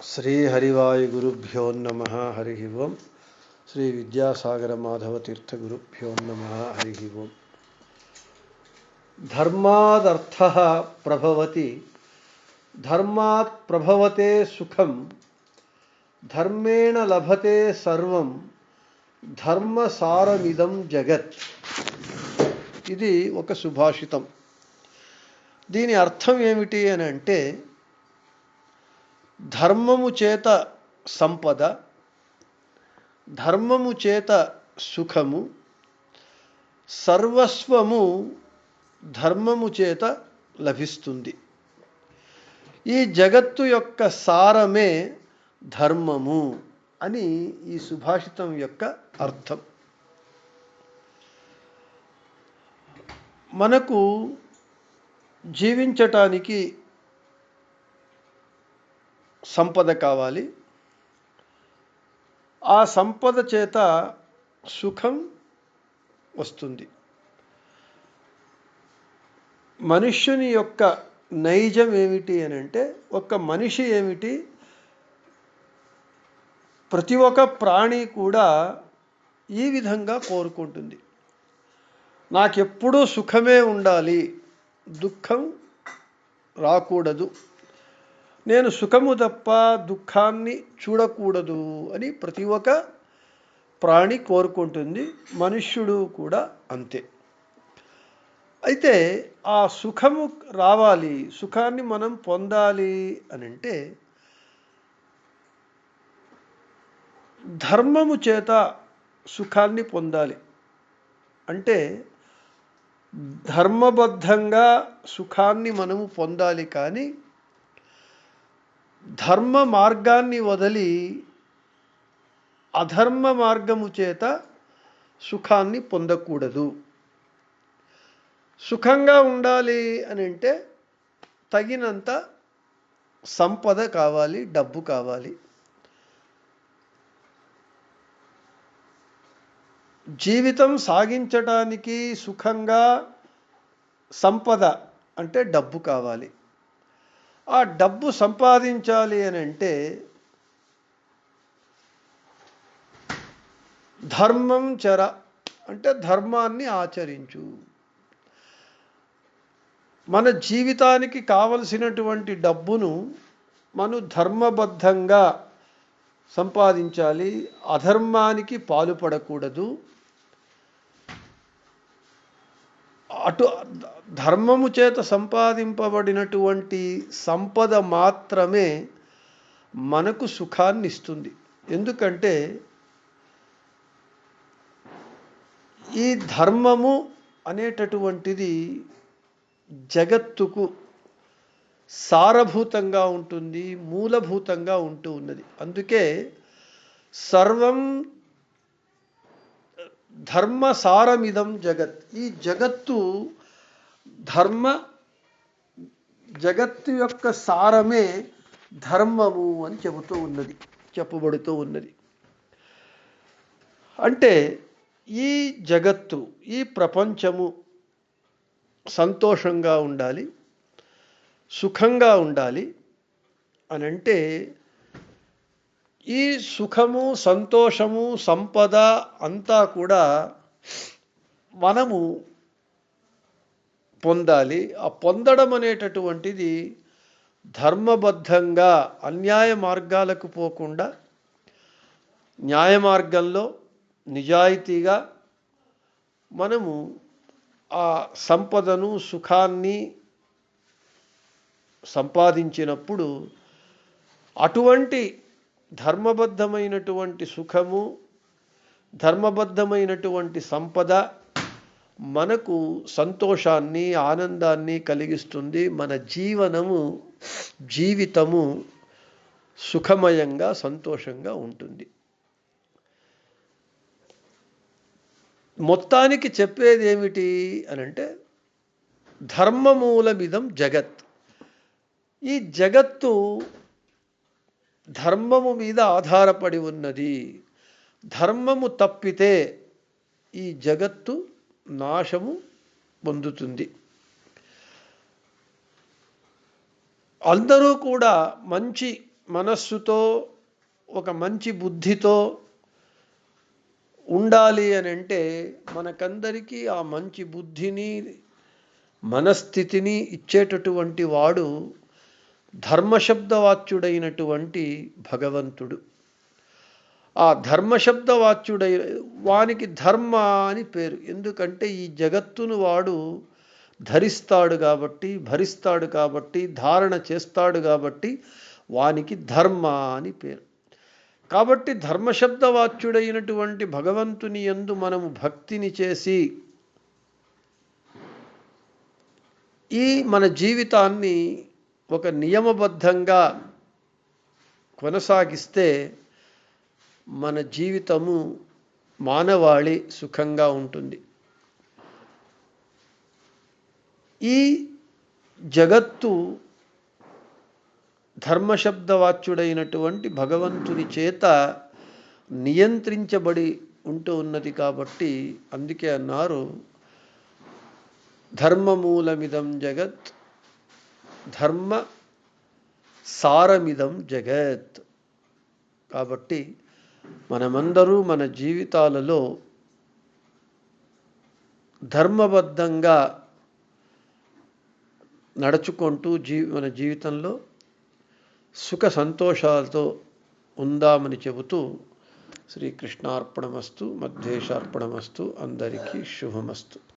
శ్రీహరివాయుగురుభ్యో నమ హరి ఓం శ్రీ విద్యాసాగర మాధవ తీర్థగురుభ్యో నమ హరి ఓం ధర్మాదర్థ ప్రభవతి ధర్మాత్ ప్రభవతే సుఖం ధర్మేణ లభతే సర్వం ధర్మసారమిదం జగత్ ఇది ఒక సుభాషితం దీని అర్థం ఏమిటి అని అంటే ధర్మము చేత సంపద ధర్మము చేత సుఖము సర్వస్వము ధర్మము చేత లభిస్తుంది. ఈ జగత్తు యొక్క సారమే ధర్మము అని ఈ సుభాషితం యొక్క అర్థం. మనకు జీవించటానికి సంపద కావాలి. ఆ సంపద చేత సుఖం వస్తుంది. మనుష్యుని యొక్క నైజం ఏమిటి అని అంటే ఒక మనిషి ఏమిటి? ప్రతి ఒక్క ప్రాణి కూడా ఈ విధంగా కోరుకుంటుంది. నాకెప్పుడూ సుఖమే ఉండాలి. దుఃఖం రాకూడదు. నేను సుఖము తప్ప దుఃఖాన్ని చూడకూడదు అని ప్రతి ఒక్క ప్రాణి కోరుకుంటుంది మనుష్యుడు కూడా అంతే. అయితే ఆ సుఖము రావాలి సుఖాన్ని మనం పొందాలి అని అంటే ధర్మము చేత సుఖాన్ని పొందాలి. అంటే ధర్మబద్ధంగా సుఖాన్ని మనము పొందాలి కానీ ధర్మ మార్గాన్ని వదిలి అధర్మ మార్గము చేత సుఖాన్ని పొందకూడదు. సుఖంగా ఉండాలి అని అంటే తగినంత సంపద కావాలి డబ్బు కావాలి. జీవితం సాగించటానికి సుఖంగా సంపద అంటే డబ్బు కావాలి. ఆ డబ్బు సంపాదించాలి అని అంటే ధర్మం చర అంటే ధర్మాన్ని ఆచరించు. మన జీవితానికి కావలసినటువంటి డబ్బును మనం ధర్మబద్ధంగా సంపాదించాలి. అధర్మానికి పాలుపడకూడదు. అటు ధర్మము చేత సంపాదింపబడినటువంటి సంపద మాత్రమే మనకు సుఖాన్ని ఇస్తుంది. ఎందుకంటే ఈ ధర్మము అనేటటువంటిది జగత్తుకు సారభూతంగా ఉంటుంది మూలభూతంగా ఉంటూ ఉన్నది. అందుకే సర్వం ధర్మ సారమిదం జగత్. ఈ జగత్తు ధర్మ జగత్తు యొక్క సారమే ధర్మము అని చెబుతూ ఉన్నది చెప్పబడుతూ ఉన్నది. అంటే ఈ జగత్తు ఈ ప్రపంచము సంతోషంగా ఉండాలి సుఖంగా ఉండాలి అని అంటే ఈ సుఖము సంతోషము సంపద అంతా కూడా మనము పొందాలి. ఆ పొందడం అనేటటువంటిది ధర్మబద్ధంగా అన్యాయ మార్గాలకు పోకుండా న్యాయ మార్గంలో నిజాయితీగా మనము ఆ సంపదను సుఖాన్ని సంపాదించినప్పుడు అటువంటి ధర్మబద్ధమైనటువంటి సుఖము ధర్మబద్ధమైనటువంటి సంపద మనకు సంతోషాన్ని ఆనందాన్ని కలిగిస్తుంది. మన జీవనము జీవితము సుఖమయంగా సంతోషంగా ఉంటుంది. మొత్తానికి చెప్పేది ఏమిటి అని అంటే ధర్మమూలమిదం జగత్. ఈ జగత్తు ధర్మము మీద ఆధారపడి ఉన్నది. ధర్మము తప్పితే ఈ జగత్తు నాశము పొందుతుంది. అందరూ కూడా మంచి మనస్సుతో ఒక మంచి బుద్ధితో ఉండాలి అని అంటే మనకందరికీ ఆ మంచి బుద్ధిని మనస్థితిని ఇచ్చేటటువంటి వాడు ధర్మశబ్దవాచ్యుడైనటువంటి భగవంతుడు. ఆ ధర్మశబ్దవాచ్యుడై వానికి ధర్మ అని పేరు. ఎందుకంటే ఈ జగత్తును వాడు ధరిస్తాడు కాబట్టి భరిస్తాడు కాబట్టి ధారణ చేస్తాడు కాబట్టి వానికి ధర్మ అని పేరు. కాబట్టి ధర్మశబ్దవాచ్యుడైనటువంటి భగవంతుని యందు మనము భక్తిని చేసి ఈ మన జీవితాన్ని ఒక నియమబద్ధంగా కొనసాగిస్తే మన జీవితము మానవాళి సుఖంగా ఉంటుంది. ఈ జగత్తు ధర్మశబ్దవాచ్యుడైనటువంటి భగవంతుని చేత నియంత్రించబడి ఉంటూ ఉన్నది కాబట్టి అందుకే అన్నారు ధర్మమూలమిదం జగత్ ధర్మ సారమిదం జగత్. కాబట్టి మనమందరూ మన జీవితాలలో ధర్మబద్ధంగా నడుచుకుంటూ జీ మన జీవితంలో సుఖ సంతోషాలతో ఉందామని చెబుతూ శ్రీకృష్ణార్పణమస్తు మధ్యేశార్పణమస్తు అందరికీ శుభమస్తు.